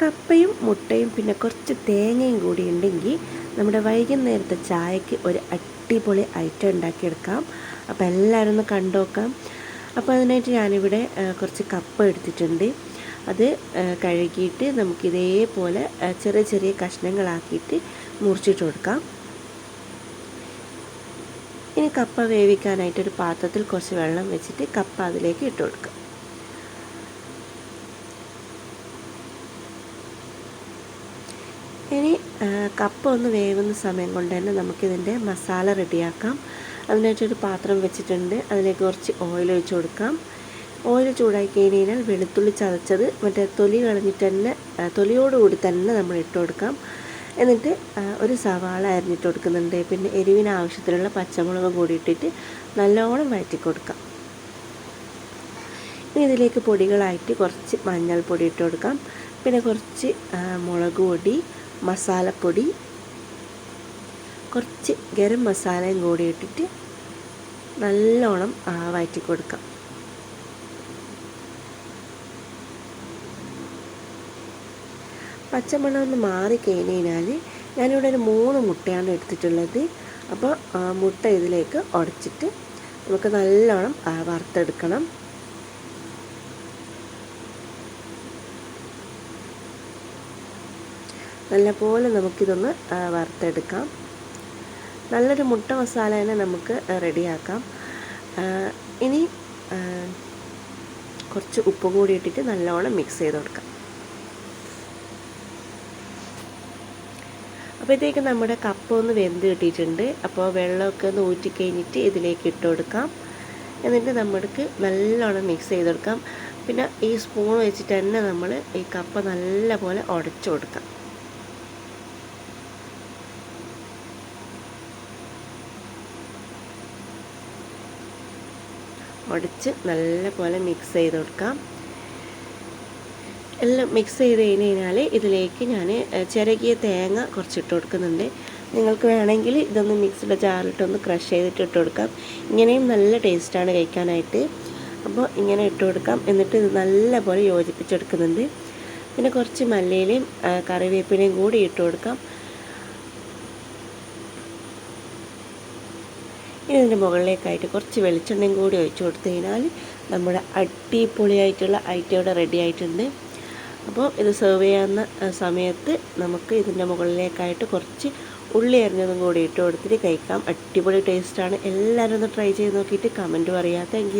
കപ്പയും മുട്ടയും പിന്നെ കുറച്ച് തേങ്ങയും കൂടി ഉണ്ടെങ്കിൽ നമ്മുടെ വൈകുന്നേരത്തെ ചായക്ക് ഒരു അടിപൊളി ഐറ്റം ഉണ്ടാക്കിയെടുക്കാം. അപ്പോൾ എല്ലാവരും ഒന്ന് കണ്ടുനോക്കാം അപ്പോൾ അതിനായിട്ട് ഞാനിവിടെ കുറച്ച് കപ്പ എടുത്തിട്ടുണ്ട്. അത് കഴുകിയിട്ട് നമുക്കിതേപോലെ ചെറിയ ചെറിയ കഷ്ണങ്ങളാക്കിയിട്ട് മുറിച്ചിട്ട് കൊടുക്കാം. ഇനി കപ്പ വേവിക്കാനായിട്ട് ഒരു പാത്രത്തിൽ കുറച്ച് വെള്ളം വെച്ചിട്ട് കപ്പ അതിലേക്ക് ഇട്ട് കൊടുക്കാം. ഇനി കപ്പ ഒന്ന് വേവുന്ന സമയം കൊണ്ട് തന്നെ നമുക്കിതിന്റെ മസാല റെഡിയാക്കാം. അതിനായിട്ടൊരു പാത്രം വെച്ചിട്ടുണ്ട്. അതിലേക്ക് കുറച്ച് ഓയിൽ ഒഴിച്ച് കൊടുക്കാം. ഓയിൽ ചൂടായി കഴിഞ്ഞാൽ വെളുത്തുള്ളി ചതച്ചത് മറ്റേ തൊലി കളഞ്ഞിട്ട് തന്നെ തൊലിയോടുകൂടി തന്നെ നമ്മൾ ഇട്ട് കൊടുക്കാം. എന്നിട്ട് ഒരു സവാള അരിഞ്ഞിട്ട് കൊടുക്കുന്നുണ്ട്. പിന്നെ എരിവിന് ആവശ്യത്തിനുള്ള പച്ചമുളക് കൂടി ഇട്ടിട്ട് നല്ലോണം വഴറ്റി കൊടുക്കാം. ഇനി ഇതിലേക്ക് പൊടികളായിട്ട് കുറച്ച് മഞ്ഞൾപ്പൊടി ഇട്ട് കൊടുക്കാം. പിന്നെ കുറച്ച് മുളക് പൊടി മസാലപ്പൊടി കുറച്ച് ഗരം മസാലയും കൂടി ഇട്ടിട്ട് നല്ലോണം വയറ്റി കൊടുക്കാം. പച്ചമണം ഒന്ന് മാറി കഴിഞ്ഞാൽ ഞാനിവിടെ ഒരു മൂന്ന് മുട്ടയാണ് എടുത്തിട്ടുള്ളത്. അപ്പോൾ മുട്ട ഇതിലേക്ക് ഉടച്ചിട്ട് നമുക്ക് നല്ലോണം വറുത്തെടുക്കണം. നല്ലപോലെ നമുക്കിതൊന്ന് വറുത്തെടുക്കാം. നല്ലൊരു മുട്ട മസാല തന്നെ നമുക്ക് റെഡിയാക്കാം. ഇനി കുറച്ച് ഉപ്പ് കൂടി ഇട്ടിട്ട് നല്ലോണം മിക്സ് ചെയ്ത് കൊടുക്കാം. അപ്പോഴത്തേക്ക് നമ്മുടെ കപ്പ ഒന്ന് വെന്ത് കിട്ടിയിട്ടുണ്ട്. അപ്പോൾ വെള്ളമൊക്കെ ഒന്ന് ഊറ്റി കഴിഞ്ഞിട്ട് ഇതിലേക്ക് ഇട്ട് കൊടുക്കാം. എന്നിട്ട് നമ്മൾക്ക് നല്ലോണം മിക്സ് ചെയ്ത് കൊടുക്കാം. പിന്നെ ഈ സ്പൂൺ വെച്ചിട്ട് തന്നെ നമ്മൾ ഈ കപ്പ നല്ലപോലെ ഉടച്ചു കൊടുക്കാം. ഉടച്ച് നല്ലപോലെ മിക്സ് ചെയ്ത് കൊടുക്കാം. എല്ലാം മിക്സ് ചെയ്ത് കഴിഞ്ഞ് കഴിഞ്ഞാൽ ഇതിലേക്ക് ഞാൻ ചിരകിയ തേങ്ങ കുറച്ചിട്ട് കൊടുക്കുന്നുണ്ട്. നിങ്ങൾക്ക് വേണമെങ്കിൽ ഇതൊന്ന് മിക്സിയുടെ ജാറിലിട്ടൊന്ന് ക്രഷ് ചെയ്തിട്ട് ഇട്ട് കൊടുക്കാം. ഇങ്ങനെയും നല്ല ടേസ്റ്റാണ് കഴിക്കാനായിട്ട്. അപ്പോൾ ഇങ്ങനെ ഇട്ട് കൊടുക്കാം. എന്നിട്ട് ഇത് നല്ലപോലെ യോജിപ്പിച്ചെടുക്കുന്നുണ്ട്. പിന്നെ കുറച്ച് മല്ലിയിലയും കറിവേപ്പിലയും കൂടി ഇട്ട് കൊടുക്കാം. ഇതിന്റെ മുകളിലേക്കായിട്ട് കുറച്ച് വെളിച്ചെണ്ണയും കൂടി ഒഴിച്ചു കൊടുത്തു കഴിഞ്ഞാൽ നമ്മുടെ അടിപൊളിയായിട്ടുള്ള ഐറ്റം ഇവിടെ റെഡി ആയിട്ടുണ്ട്. അപ്പോൾ ഇത് സെർവ് ചെയ്യാവുന്ന സമയത്ത് നമുക്ക് ഇതിന്റെ മുകളിലേക്കായിട്ട് കുറച്ച് ഉള്ളി അരിഞ്ഞതും കൂടി ഇട്ട് കൊടുത്തിട്ട് കഴിക്കാം. അടിപൊളി ടേസ്റ്റാണ് എല്ലാവരും ഒന്ന് ട്രൈ ചെയ്ത് നോക്കിയിട്ട് കമന്റ് പറയാം. താങ്ക്